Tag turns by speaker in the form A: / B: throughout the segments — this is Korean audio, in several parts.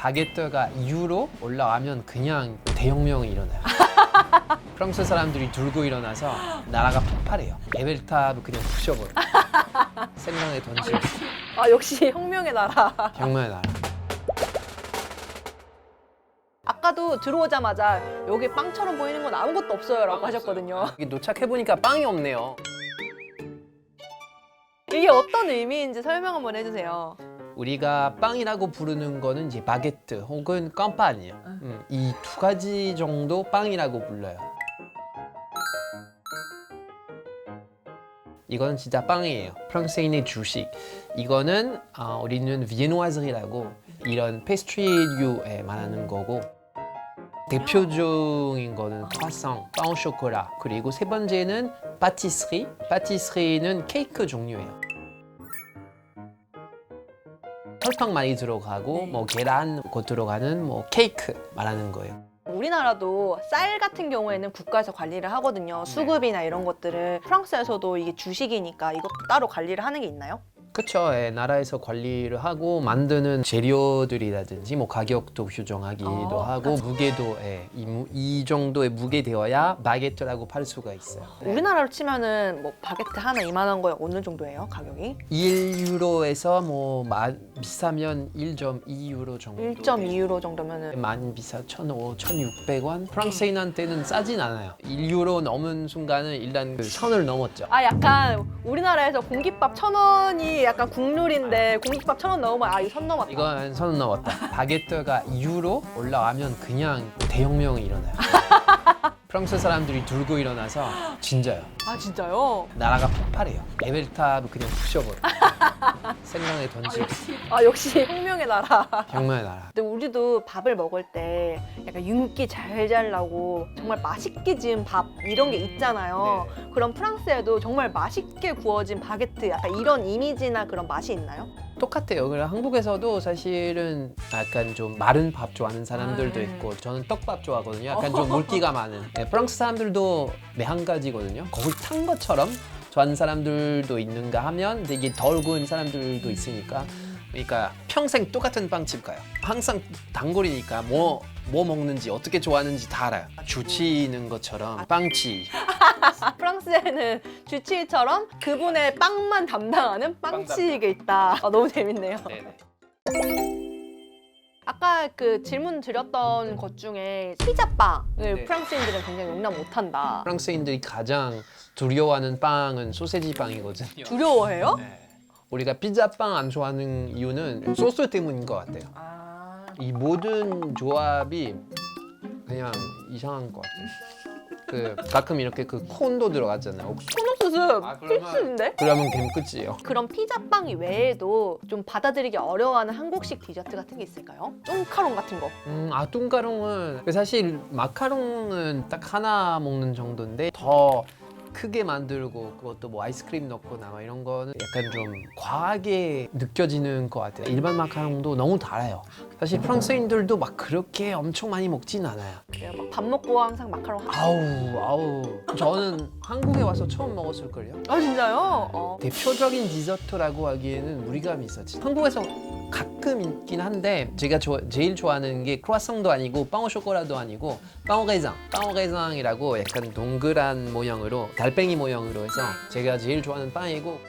A: 바게트가 2유로 올라가면 그냥 대혁명이 일어나요. 프랑스 사람들이 들고 일어나서 나라가 폭발해요. 에벨탑 그냥 부셔버려. 생강에 던지고
B: 아 역시 혁명의 나라.
A: 혁명의 나라.
B: 아까도 들어오자마자 여기 빵처럼 보이는 건 아무것도 없어요라고 하셨거든요.
A: 여기 도착해 보니까 빵이 없네요.
B: 이게 어떤 의미인지 설명 한번 해주세요.
A: 우리가 빵이라고 부르는 거는 이제 바게트 혹은 깜파니요. 음, 이두 가지 정도 빵이라고 불러요. 이거는 진짜 빵이에요. 프랑스인의 주식. 이거는 어, 우리는 비에노아즈리라고 이런 페스트리류에 말하는 거고 대표적인 거는 크라상, 빵 쇼콜라 그리고 세 번째는 파티스리. 파티스리는 케이크 종류예요. 설탕 많이 들어가고 뭐 계란 곧 들어가는 뭐 케이크 말하는 거예요.
B: 우리나라도 쌀 같은 경우에는 국가에서 관리를 하거든요. 수급이나 이런 것들을 프랑스에서도 이게 주식이니까 이것도 따로 관리를 하는 게 있나요?
A: 그쵸. 예, 나라에서 관리를 하고 만드는 재료들이라든지 뭐 가격도 규정하기도
B: 아,
A: 하고 무게도 예, 이, 무- 이 정도의 무게 되어야 바게트라고 팔 수가 있어요. 네.
B: 우리나라로 치면은 뭐 바게트 하나 이만한 거에 어느 정도예요 가격이?
A: 1유로에서 뭐 마, 비싸면 1.2유로 정도.
B: 1.2유로 정도면은
A: 많이 비싸 1,500, 1,600원. 프랑스인한테는 싸진 않아요. 1유로 넘은 순간은 일단 그 선을 넘었죠.
B: 아 약간 우리나라에서 공깃밥 천 원이 약간 국룰인데 공깃밥 천 원 넣으면 아 이거 선 넘었다.
A: 이건 선 넘었다. 바게트가 2유로 올라가면 그냥 대혁명이 일어나요. 프랑스 사람들이 들고 일어나서 진짜요.
B: 아 진짜요?
A: 나라가 폭발해요. 에벨탑 그냥 부셔버려. 생강에 던지고
B: 아 역시 혁명의 나라.
A: 혁명의 나라.
B: 근데 우리도 밥을 먹을 때 약간 윤기 잘잘 나고 정말 맛있게 지은 밥 이런 게 있잖아요. 그럼 프랑스에도 정말 맛있게 구워진 바게트 약간 이런 이미지나 그런 맛이 있나요?
A: 똑같아요. 한국에서도 사실은 약간 좀 마른 밥 좋아하는 사람들도
B: 아.
A: 있고 저는 떡밥 좋아하거든요. 약간 좀 물기가 많은. 네, 프랑스 사람들도 매한 가지거든요. 거의 탄 것처럼 좋아하는 사람들도 있는가 하면 근데 이게 덜 구운 사람들도 있으니까 그러니까 평생 똑같은 빵집 가요. 항상 단골이니까 뭐, 뭐 먹는지 어떻게 좋아하는지 다 알아요. 주치는 것처럼 빵치.
B: 아, 프랑스에는 주치의처럼 그분의 빵만 담당하는 빵치이가 있다. 아, 너무 재밌네요.
A: 네네.
B: 아까 그 질문 드렸던 것 중에 피자빵을
A: 네.
B: 프랑스인들은 굉장히 용납 못한다.
A: 프랑스인들이 가장 두려워하는 빵은 소세지 빵이거든요.
B: 두려워해요?
A: 네. 우리가 피자빵 안 좋아하는 이유는 소스 때문인 것 같아요.
B: 아.
A: 이 모든 조합이 그냥 이상한 것 같아요. 그 가끔 이렇게 그 콘도 들어가잖아요. 옥수 수.
B: 소노수습
A: 아, 그러면-
B: 필수인데?
A: 그러면 뱀 끝이에요.
B: 그럼 피자빵 외에도 좀 받아들이기 어려워하는 한국식 디저트 같은 게 있을까요? 쫑카롱 같은 거.
A: 음, 아 뚱가롱은 사실 마카롱은 딱 하나 먹는 정도인데 더 크게 만들고 그것도 뭐 아이스크림 넣거나 막 이런 거는 약간 좀 과하게 느껴지는 것 같아요. 일반 마카롱도 너무 달아요. 사실 프랑스인들도 막 그렇게 엄청 많이 먹진 않아요.
B: 막밥 먹고 항상 마카롱 하...
A: 아우 아우 저는 한국에 와서 처음 먹었을걸요.
B: 아 진짜요? 어.
A: 대표적인 디저트라고 하기에는 무리감이 있었지. 한국에서 가끔 있긴 한데 제가 좋아- 제일 좋아하는 게 크루아상도 아니고 빵오 쇼코라도 아니고 빵오게장. 빵오게장이라고 약간 동그란 모양으로 달팽이 모양으로 해서 제가 제일 좋아하는 빵이고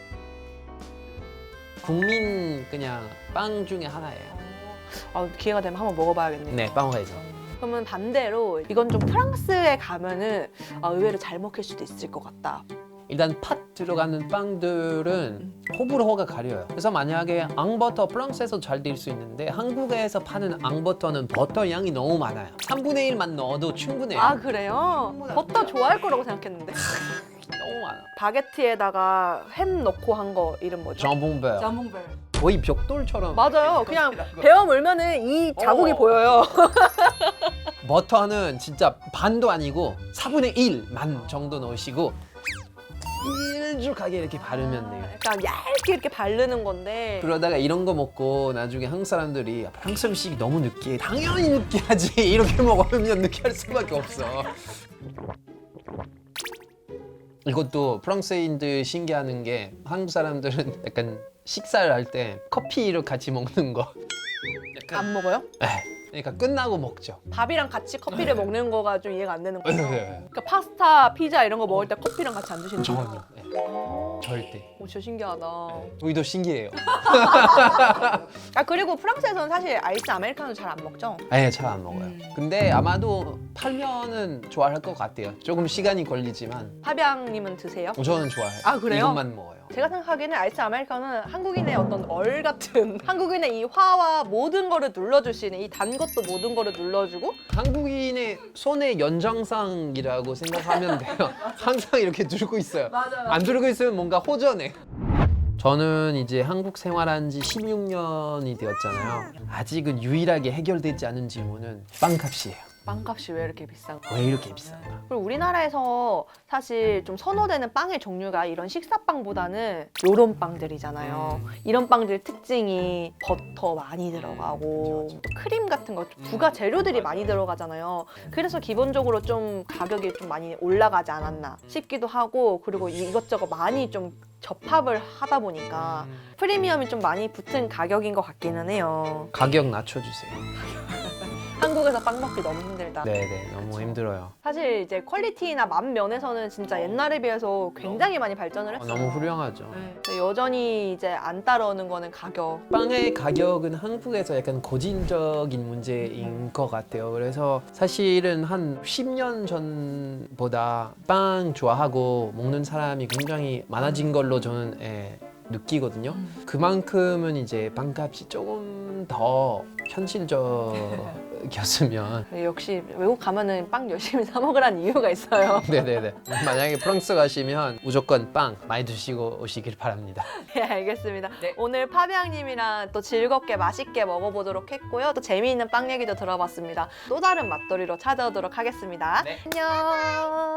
A: 국민 그냥 빵 중에 하나예요.
B: 아, 기회가 되면 한번 먹어봐야겠네요.
A: 네, 빵오게장.
B: 그러면 반대로 이건 좀 프랑스에 가면은 아, 의외로 잘 먹힐 수도 있을 것 같다.
A: 일단 팥 들어가는 빵들은 호불호가 가려요. 그래서 만약에 앙버터 프랑스에서 잘 될 수 있는데 한국에서 파는 앙버터는 버터 양이 너무 많아요. 3분의 1만 넣어도 충분해요.
B: 아 그래요? 버터 좋아할 거라고 생각했는데.
A: 너무 많아.
B: 바게트에다가 햄 넣고 한 거 이름 뭐죠?
A: 정봉벨
B: 자몽벨.
A: 거의 벽돌처럼
B: 맞아요. 그냥 베어 물면은 이 자국이
A: 어.
B: 보여요.
A: 버터는 진짜 반도 아니고 4분의 1만 정도 넣으시고 일쭉하게 이렇게 바르면 돼요.
B: 약간 얇게 이렇게 바르는 건데.
A: 그러다가 이런 거 먹고 나중에 한국 사람들이 프랑스 음식이 너무 느끼해 당연히 느끼하지 이렇게 먹으면 느끼할 수밖에 없어 이것도 프랑스인들 신기하는 게 한국 사람들은 약간 식사를 할 때 커피를 같이 먹는 거
B: 안 먹어요?
A: 에, 그러니까 끝나고 먹죠.
B: 밥이랑 같이 커피를
A: 네.
B: 먹는 거가 좀 이해가 안 되는 거예요.
A: 네.
B: 그러니까 파스타, 피자 이런 거 먹을 때 커피랑 같이 안 드시는 거예요?
A: 전혀. 네. 절대.
B: 오, 진짜 신기하다.
A: 우리도 신기해요.
B: 아 그리고 프랑스에서는 사실 아이스 아메리카노 잘 안 먹죠?
A: 아예 잘 안 먹어요.
B: 음.
A: 근데 아마도 팔면은 좋아할 것 같아요. 조금 시간이 걸리지만
B: 파비앙님은 드세요?
A: 저는 좋아해요.
B: 아, 그래요?
A: 이것만 먹어요.
B: 제가 생각하기에는 아이스 아메리카노는 한국인의 어떤 얼 같은 한국인의 이 화와 모든 거를 눌러줄 수 있는 이 단 것도 모든 거를 눌러주고
A: 한국인의 손의 연장상이라고 생각하면 돼요. 항상 이렇게 들고 있어요.
B: 맞아요.
A: 안 들고 있으면 뭔가 호전해. 저는 이제 한국 생활한 지 16년이 되었잖아요. 아직은 유일하게 해결되지 않은 질문은 빵값이에요.
B: 빵값이 왜 이렇게 비싼가?
A: 왜 이렇게 비싼가?
B: 그리고 우리나라에서 사실 좀 선호되는 빵의 종류가 이런 식사빵보다는 요런 빵들이잖아요. 이런 빵들 특징이 버터 많이 들어가고
A: 음.
B: 크림 같은 거 부가 재료들이 많이 들어가잖아요. 그래서 기본적으로 좀 가격이 좀 많이 올라가지 않았나 싶기도 하고 그리고 이것저것 많이 좀 접합을 하다 보니까 프리미엄이 좀 많이 붙은 가격인 것 같기는 해요.
A: 가격 낮춰주세요.
B: 한국에서 빵 먹기 너무 힘들다.
A: 네네 너무 힘들어요.
B: 사실 이제 퀄리티나 맛 면에서는 진짜 옛날에 비해서 굉장히 많이 발전을
A: 어,
B: 했어요.
A: 너무 훌륭하죠.
B: 근데 여전히 이제 안 따라오는 거는 가격.
A: 빵의 가격은 한국에서 약간 고진적인 문제인 것 같아요. 그래서 사실은 한 10년 전보다 빵 좋아하고 먹는 사람이 굉장히 많아진 걸로 저는 예, 느끼거든요. 그만큼은 이제 빵값이 조금 더 현실적 이었으면
B: 네, 역시 외국 가면은 빵 열심히 사 먹으라는 이유가 있어요.
A: 네네네. 만약에 프랑스 가시면 무조건 빵 많이 드시고 오시길 바랍니다.
B: 네, 알겠습니다. 오늘 파비앙님이랑 또 즐겁게 맛있게 먹어보도록 했고요. 또 재미있는 빵 얘기도 들어봤습니다. 또 다른 맛돌이로 찾아오도록 하겠습니다.
A: 네.
B: 안녕.